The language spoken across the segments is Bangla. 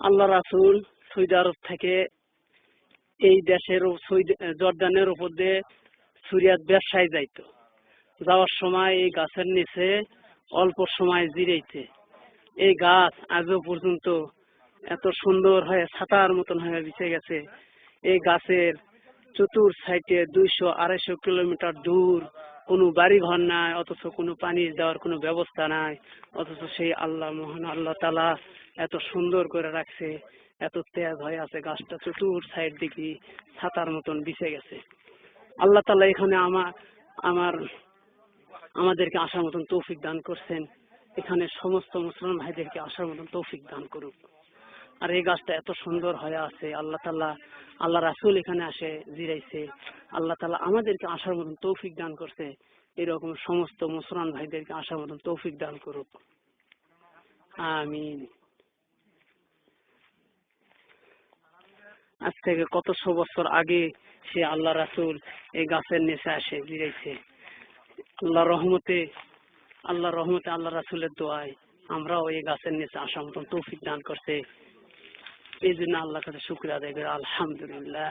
আল্লাহ রাসুল সৌদি আরব থেকে এই দেশের জর্দানের উপর দিয়ে সুরিয়াত ব্যবসায় যাইতো। যাওয়ার সময় এই গাছের নিচে অল্প সময় জিরেইতে। এই গাছ আজও পর্যন্ত এত সুন্দর হয়ে ছাতার মতন হয়ে বিছে গেছে। এই গাছের চতুর সাইডে দুইশো আড়াইশো কিলোমিটার দূর কোনো বাড়ি ঘর নাই, অথচ কোনো পানি দেওয়ার কোনো ব্যবস্থা নাই, অথচ সেই আল্লাহ মহান আল্লাহ তালা এত সুন্দর করে রাখছে, এত তেজ হয়ে আছে গাছটা চতুর সাইড দিকে ছাতার মতন বিছে গেছে। আল্লাহ তালা এখানে আমার আমার, আমাদেরকে আসার মতন তৌফিক দান করছেন। এখানে সমস্ত মুসলমান ভাইদেরকে আসার মতন তৌফিক দান করুক। আর এই গাছটা এত সুন্দর হয়ে আছে, আল্লাহ তাল্লাহ আল্লাহ রাসুল এখানে আসে, জিরাইছে, আল্লাহ তালা আমাদেরকে আসার মতন তৌফিক দান করছে, এরকম সমস্ত মুসলমান ভাইদেরকে আসার মতন তৌফিক দান করুক। আমিন। আজ থেকে কতশো বছর আগে সে আল্লাহ রাসুল এই গাছের নিচে আসে, জিরাইছে। আল্লাহ রহমতে আল্লাহ রহমতে আল্লাহ রাসুলের দোয়ায় আমরা ওই গাছের নিচে আসা মতন তৌফিক দান করছে। এই জন্য আল্লাহ কাছে শুক্রিয়া দেবে আলহামদুলিল্লাহ।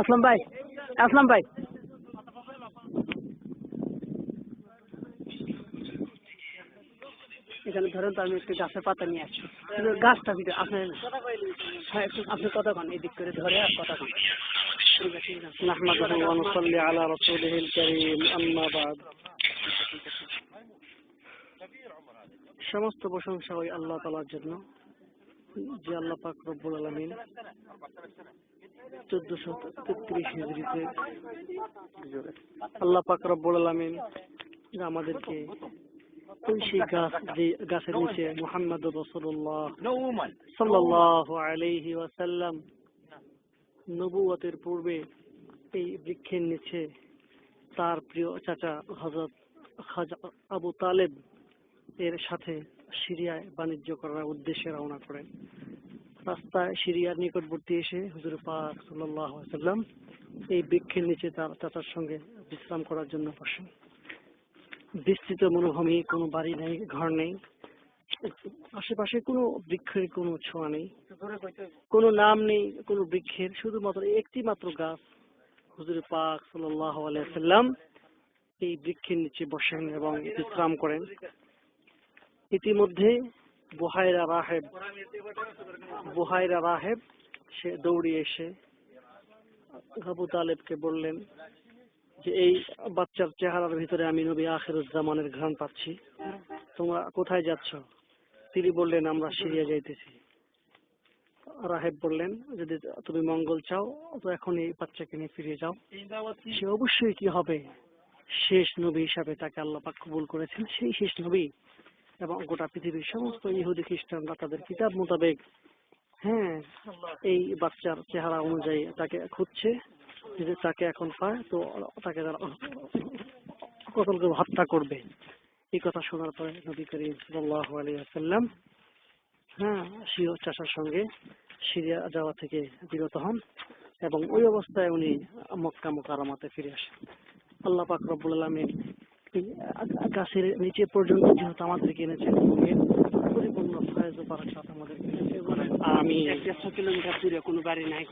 আসলাম ভাই আসলাম ভাই। এখানে ধরেন তো আমি একটু গাছের পাতা নিয়ে আসছি। গাছটা ভিতরে আপনার হ্যাঁ একটু আপনি কথা কন এদিক করে ধরে আর কথা কন। نحمده ونصلي على رسوله الكريم أما بعد সমস্ত প্রশংসা ওই আল্লাহ তালার জন্য যে আল্লাহ পাক রব্বুল আলমিন চোদ্দশো তেত্রিশ হিজড়িতে আল্লাহ পাক রব্বুল আলমিন আমাদেরকে ওই সেই গাছ যে গাছের নিচে মুহাম্মদ রসুল্লাহ সাল্লাহ আলাইহি ওয়াসাল্লাম নবুয়তের পূর্বে এই বৃক্ষের নিচে তার প্রিয় চাচা হজরত আবু তালেব এর সাথে সিরিয়ায় বাণিজ্য করার উদ্দেশ্যে রওনা করেন। রাস্তায় সিরিয়ার নিকটবর্তী এসে হুজুর পাক সাল্লাম এই বৃক্ষের নিচে তার চাচার সঙ্গে বিশ্রাম করার জন্য বসেন। বিস্তৃত মনোভূমি কোনো বাড়ি নেই, ঘর নেই। আশেপাশে কোনো বৃক্ষের কোনো ছোঁয়া নেই। কোনো নাম নেই কোনো বৃক্ষের শুধুমাত্র একটি মাত্র গাছ। হুজুর পাক সাল্লাহ আলাইসাল্লাম এই বৃক্ষের নিচে বসেন এবং বিশ্রাম করেন। ইতিমধ্যে বুহাইরা রাহেব বুহাইরা রাহেব সে দৌড়িয়ে এসে আবু তালেবকে বললেন যে এই বাচ্চার চেহারার ভিতরে আমি নবী আখেরুজ্জামানের ঘ্রাণ পাচ্ছি। তোমরা কোথায় যাচ্ছ? তিনি বললেন আমরা সিরিয়া যাইতেছি রাহেব বললেন যদি তুমি মঙ্গল চাও তো এখন এই বাচ্চাকে নিয়ে ফিরে যাও সে অবশ্যই কি হবে শেষ নবী হিসাবে তাকে আল্লাহ পাক কবুল করেছেন সেই শেষ নবী এবং গোটা পৃথিবীর সমস্ত ইহুদি খ্রিস্টানরা তাদের কিতাব মোতাবেক হ্যাঁ এই বাচ্চার চেহারা অনুযায়ী তাকে খুঁজছে যে তাকে এখন পায় তো তাকে তারা হত্যা করবে এই কথা শোনার পরে নবী করিম আলাইহি হ্যাঁ সিও চাষার সঙ্গে সিরিয়া যাওয়া থেকে বিরত হন এবং ওই অবস্থায় উনি মক্কা মোকারমাতে ফিরে আসেন। আল্লাহ পাক রব্বুল আলামিন গাছের নিচে পর্যন্ত যেহেতু আমাদেরকে এনেছেন এবং এর পরিপূর্ণ আমি এক দেড়শো কিলোমিটার দূরে কোনো গাড়ি নাই।